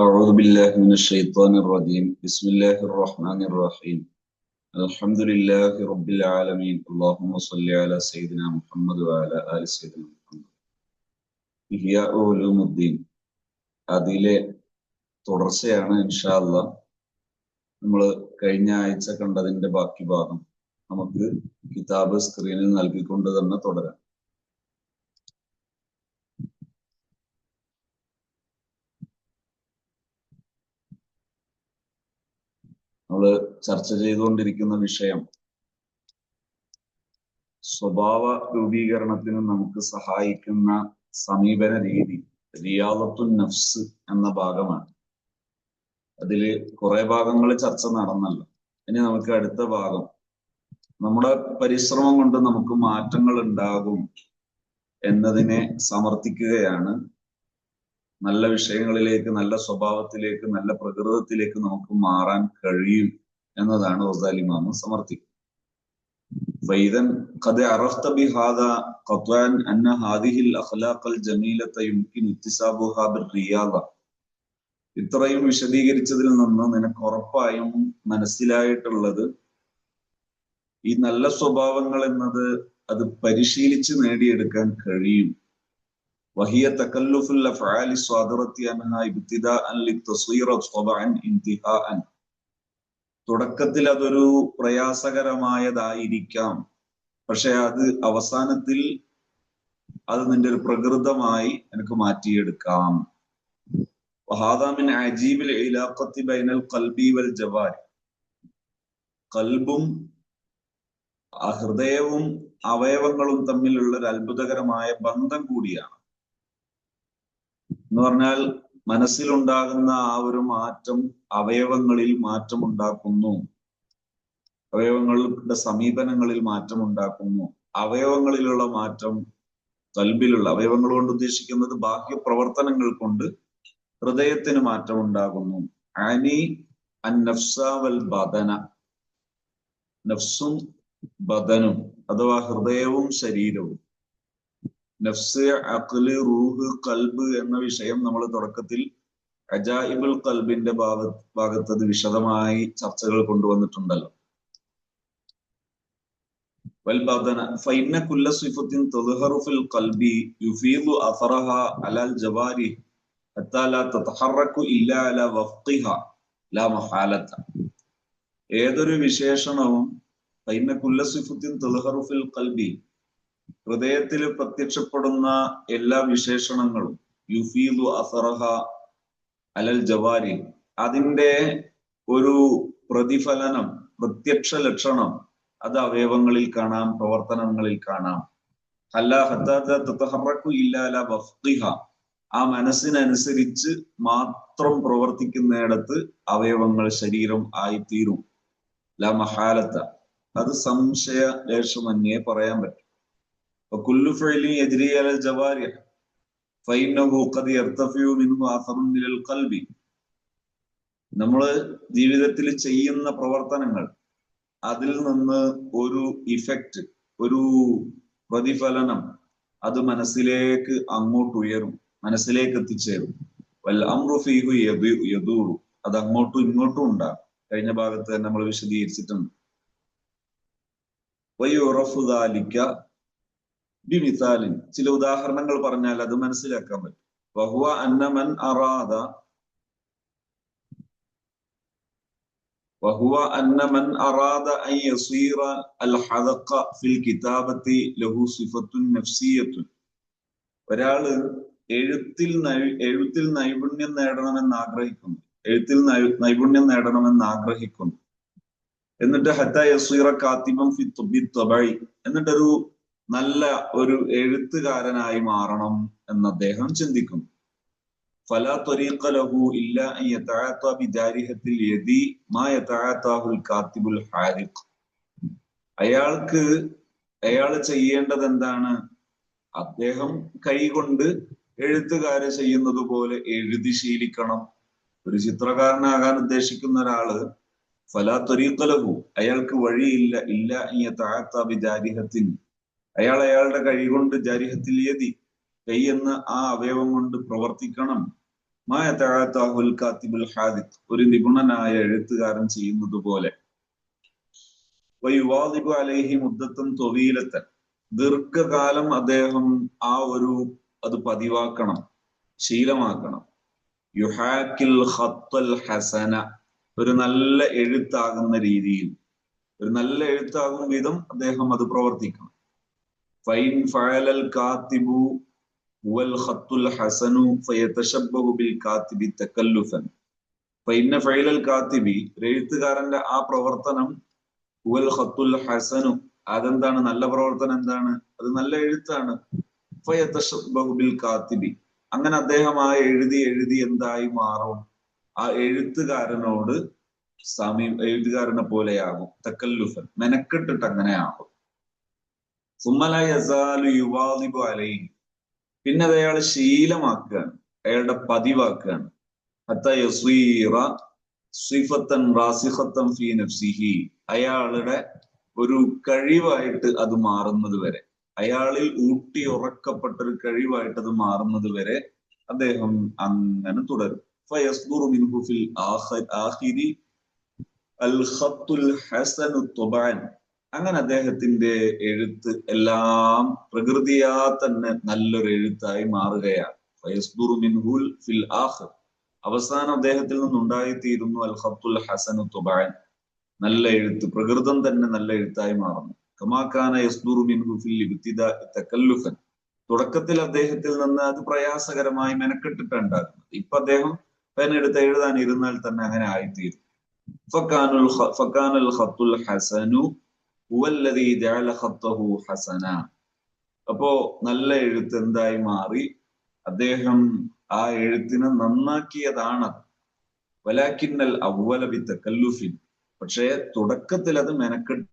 أعوذ بالله من الشيطان الرجيم بسم الله الرحمن الرحيم الحمد لله رب العالمين اللهم صل على سيدنا محمد وعلى آل سيدنا محمد ഇഹ്യാ ഉലൂമുദ്ദീൻ അതിലെ തുടർച്ചയാണ് ഇൻഷാല്ല നമ്മൾ കഴിഞ്ഞ ആഴ്ച കണ്ടതിന്റെ ബാക്കി ഭാഗം നമുക്ക് കിതാബ് സ്ക്രീനിൽ നൽകിക്കൊണ്ട് തന്നെ തുടരാം നമ്മൾ ചർച്ച ചെയ്തുകൊണ്ടിരിക്കുന്ന വിഷയം സ്വഭാവ രൂപീകരണത്തിന് നമുക്ക് സഹായിക്കുന്ന സമീപന രീതി റിയാദത്തു നഫ്സ് എന്ന ഭാഗമാണ്. അതിൽ കുറെ ഭാഗങ്ങൾ ചർച്ച നടന്നല്ലോ. ഇനി നമുക്ക് അടുത്ത ഭാഗം. നമ്മുടെ പരിശ്രമം കൊണ്ട് നമുക്ക് മാറ്റങ്ങൾ ഉണ്ടാകും എന്നതിനെ സമർത്ഥിക്കുകയാണ് നല്ല വിഷയങ്ങളിലേക്ക് നല്ല സ്വഭാവത്തിലേക്ക് നല്ല പ്രകൃതത്തിലേക്ക് നമുക്ക് മാറാൻ കഴിയും എന്നതാണ് റസാലിമാമ സമർത്ഥിക്കുന്നത് فإذا قد عرفت بهذا قطعا أن هذه الأخلاق الجميلة يمكن اكتسابها بالرياضة ഇത്രയും വിശദീകരിച്ചതിൽ നിന്ന് നിനക്ക് ഉറപ്പായും മനസ്സിലായിട്ടുള്ളത് ഈ നല്ല സ്വഭാവങ്ങൾ എന്നത് അത് പരിശീലിച്ച് നേടിയെടുക്കാൻ കഴിയും وهي تكلف الافعال الصادره عنها ابتداء للتصوير طبعا انتهاء തുടക്കത്തിൽ അതൊരു പ്രയാസകരമായതായിരിക്കാം പക്ഷെ അത് അവസാനത്തിൽ അത് നിന്റെ ഒരു പ്രകൃതമായി എനിക്ക് മാറ്റിയെടുക്കാം വഹാദാമിൻ അജീബിൽ ഇലാഖത്തി ബൈനൽ കൽബി വൽ ജവാരി കൽബും ഹൃദയവും അവയവങ്ങളും തമ്മിലുള്ള ഒരു അത്ഭുതകരമായ ബന്ധം കൂടിയാണ് എന്ന് പറഞ്ഞാൽ മനസ്സിലുണ്ടാകുന്ന ആ ഒരു മാറ്റം അവയവങ്ങളിൽ മാറ്റമുണ്ടാക്കുന്നു. അവയവങ്ങളുടെ സമീപനങ്ങളിൽ മാറ്റമുണ്ടാക്കുന്നു. അവയവങ്ങളിലുള്ള മാറ്റം കൽബിലുള്ള അവയവങ്ങൾ കൊണ്ട് ഉദ്ദേശിക്കുന്നത് ബാഹ്യ പ്രവർത്തനങ്ങൾ കൊണ്ട് ഹൃദയത്തിന് മാറ്റം ഉണ്ടാകുന്നു അനി അന്നഫ്സാവൽ ബദന. നഫ്സും ബദനും അഥവാ ഹൃദയവും ശരീരവും. നഫ്സ് അഖ്ല് റൂഹ് കൽബ് എന്ന വിഷയം നമ്മൾ തുടക്കത്തിൽ അജായിബുൽ കൽബിന്റെ ഭാഗ ഭാഗത്ത് അത് വിശദമായി ചർച്ചകൾ കൊണ്ടുവന്നിട്ടുണ്ടല്ലോ والبدن فإن كل صفة تظهر في القلب يفيض أثرها على الجوارح حتى لا تتحرك إلا على وفقها لا محالة ഏതൊരു വിശേഷണവും ഫൈന കുല്ല സിഫത്തിൻ തുൽഹറു ഫിൽ കൽബി ഹൃദയത്തിൽ പ്രത്യക്ഷപ്പെടുന്ന എല്ലാ വിശേഷണങ്ങളും യുഫീദു അസറഹ അലൽ ജവാരി അതിന്റെ ഒരു പ്രതിഫലനം പ്രത്യക്ഷ ലക്ഷണം അത് അവയവങ്ങളിൽ കാണാം പ്രവർത്തനങ്ങളിൽ കാണാം. ആ മനസ്സിനനുസരിച്ച് മാത്രം പ്രവർത്തിക്കുന്നിടത്ത് അവയവങ്ങൾ ശരീരം ആയിത്തീരും. ല മഹാലത്ത. അത് സംശയ ലേശമന്യേ പറയാൻ പറ്റും. وكل فعل يجري على الجوارح فإنه قد يرتفع منه أثر إلى القلب നമ്മൾ ജീവിതത്തിൽ ചെയ്യുന്ന പ്രവർത്തനങ്ങൾ അതിൽ നിന്ന് ഒരു ഇഫക്റ്റ് ഒരു പ്രതിഫലനം അത് മനസ്സിലേക്ക് അങ്ങോട്ട് ഉയരും മനസ്സിലേക്ക് എത്തിച്ചേരും വൽ അമ്രുഫീഹു യദൂറു അത് അങ്ങോട്ടും ഇങ്ങോട്ടും ഉണ്ടാകും കഴിഞ്ഞ ഭാഗത്ത് തന്നെ നമ്മൾ വിശദീകരിച്ചിട്ടുണ്ട് വയുറഫുദാലിക്ക ബിമിസാലിൻ ചില ഉദാഹരണങ്ങൾ പറഞ്ഞാൽ അത് മനസ്സിലാക്കാൻ പറ്റും വഹുവ അന്നമൻ അറാദ وهو أن من أراد أن يصير الحذق في الكتابة له صفة نفسية ഒരാള് എഴുത്തിൽ എഴുത്തിൽ നൈപുണ്യം നേടണമെന്ന് ആഗ്രഹിക്കുന്നു എഴുത്തിൽ നൈപുണ്യം നേടണമെന്ന് ആഗ്രഹിക്കുന്നു എന്നിട്ട് ഹത്ത യസീറ കാത്തിബം ഫി തൊബി എന്നിട്ടൊരു നല്ല ഒരു എഴുത്തുകാരനായി മാറണം എന്ന് അദ്ദേഹം ചിന്തിക്കുന്നു ഫലാ ത്വരീഖ ലഹു ഇല്ല അൻ യതി മാ യതഅത്താഹുൽ കാത്തിബുൽ ഹാരിഖ്. അയാൾക്ക് അയാൾ ചെയ്യേണ്ടത് എന്താണ്? അദ്ദേഹം കൈകൊണ്ട് എഴുത്തുകാരെ ചെയ്യുന്നത് പോലെ എഴുതി ശീലിക്കണം. ഒരു ചിത്രകാരനാകാൻ ഉദ്ദേശിക്കുന്ന ഒരാൾ ഫലാ ത്വരീഖ ലഹു അയാൾക്ക് വഴിയില്ല ഇല്ല അൻ യതഅത്ത ബിജാരിഹത്തിൻ അയാൾ അയാളുടെ കൈ കൊണ്ട് ജാരിഹത്തിൽ എതി കൈ എന്ന ആ അവയവം കൊണ്ട് പ്രവർത്തിക്കണം. മായ കാത്തിബുൽ ഹാദിത്ത് ഒരു നിപുണനായ എഴുത്തുകാരൻ ചെയ്യുന്നത് പോലെ. അലൈഹി മുദ്ദത്തും തൊവീലത്തൻ. ദീർഘകാലം അദ്ദേഹം ആ ഒരു അത് പതിവാക്കണം ശീലമാക്കണം. യുഹാക്കിൽ ഖത്തൽ ഹസന. ഒരു നല്ല എഴുത്താകുന്ന രീതിയിൽ. ഒരു നല്ല എഴുത്താകും വിധം അദ്ദേഹം അത് പ്രവർത്തിക്കണം. എഴുത്തുകാരന്റെ ആ പ്രവർത്തനം ഹുവൽ ഖത്തുൽ ഹസനു അതെന്താണ്? നല്ല പ്രവർത്തനം എന്താണ്? അത് നല്ല എഴുത്താണ്. കാത്തിബി അങ്ങനെ അദ്ദേഹം ആ എഴുതി എഴുതി എന്തായി മാറും? ആ എഴുത്തുകാരനോട് സമീ എഴുത്തുകാരനെ പോലെയാകും. തക്കല്ലുഫൻ. മെനക്കെട്ടിട്ട് അങ്ങനെ ആകും യസാലു അലൈഹി. പിന്നെ അത് അയാൾ ശീലമാക്കുകയാണ്. അയാളുടെ പതിവാക്കുകയാണ്. ഫീ നഫ്സിഹി. അയാളുടെ ഒരു കഴിവായിട്ട് അത് മാറുന്നത് വരെ. അയാളിൽ ഊട്ടി ഉറക്കപ്പെട്ട ഒരു കഴിവായിട്ട് അത് മാറുന്നത് വരെ അദ്ദേഹം അങ്ങനെ തുടരും. ഫിൽ ആഖിരി അൽ ഹസനു തുബാൻ. അങ്ങനെ അദ്ദേഹത്തിന്റെ എഴുത്ത് എല്ലാം പ്രകൃതിയാ തന്നെ നല്ലൊരു എഴുത്തായി മാറുകയാണ്. മിൻഹുൽ ഫിൽ അവസാനം അദ്ദേഹത്തിൽ നിന്നുണ്ടായിത്തീരുന്നു അൽ ഹത്തുൽ ഹസനു തുബാൻ. നല്ല എഴുത്ത് പ്രകൃതം തന്നെ നല്ല എഴുത്തായി മാറുന്നു. കമാക്കാന മിൻഹു ഫിൽ ഇബ്തിദാ തകല്ലുഫൻ. തുടക്കത്തിൽ അദ്ദേഹത്തിൽ നിന്ന് അത് പ്രയാസകരമായി മെനക്കെട്ടിട്ടുണ്ടാകുന്നത് ഇപ്പൊ അദ്ദേഹം പെൻ എഴുതാൻ ഇരുന്നാൽ തന്നെ അങ്ങനെ ആയിത്തീരും. ഫക്കാനുൽ ഫക്കാനുൽ ഹത്തുൽ ഹസനു ഹസന. അപ്പോ നല്ല എഴുത്ത് എന്തായി മാറി? അദ്ദേഹം ആ എഴുത്തിനെ നന്നാക്കിയതാണ്. വലാക്കിന്നൽ അവ്വല ബി തകല്ലുഫിൻ. പക്ഷേ തുടക്കത്തിൽ അത് മെനക്കെട്ട്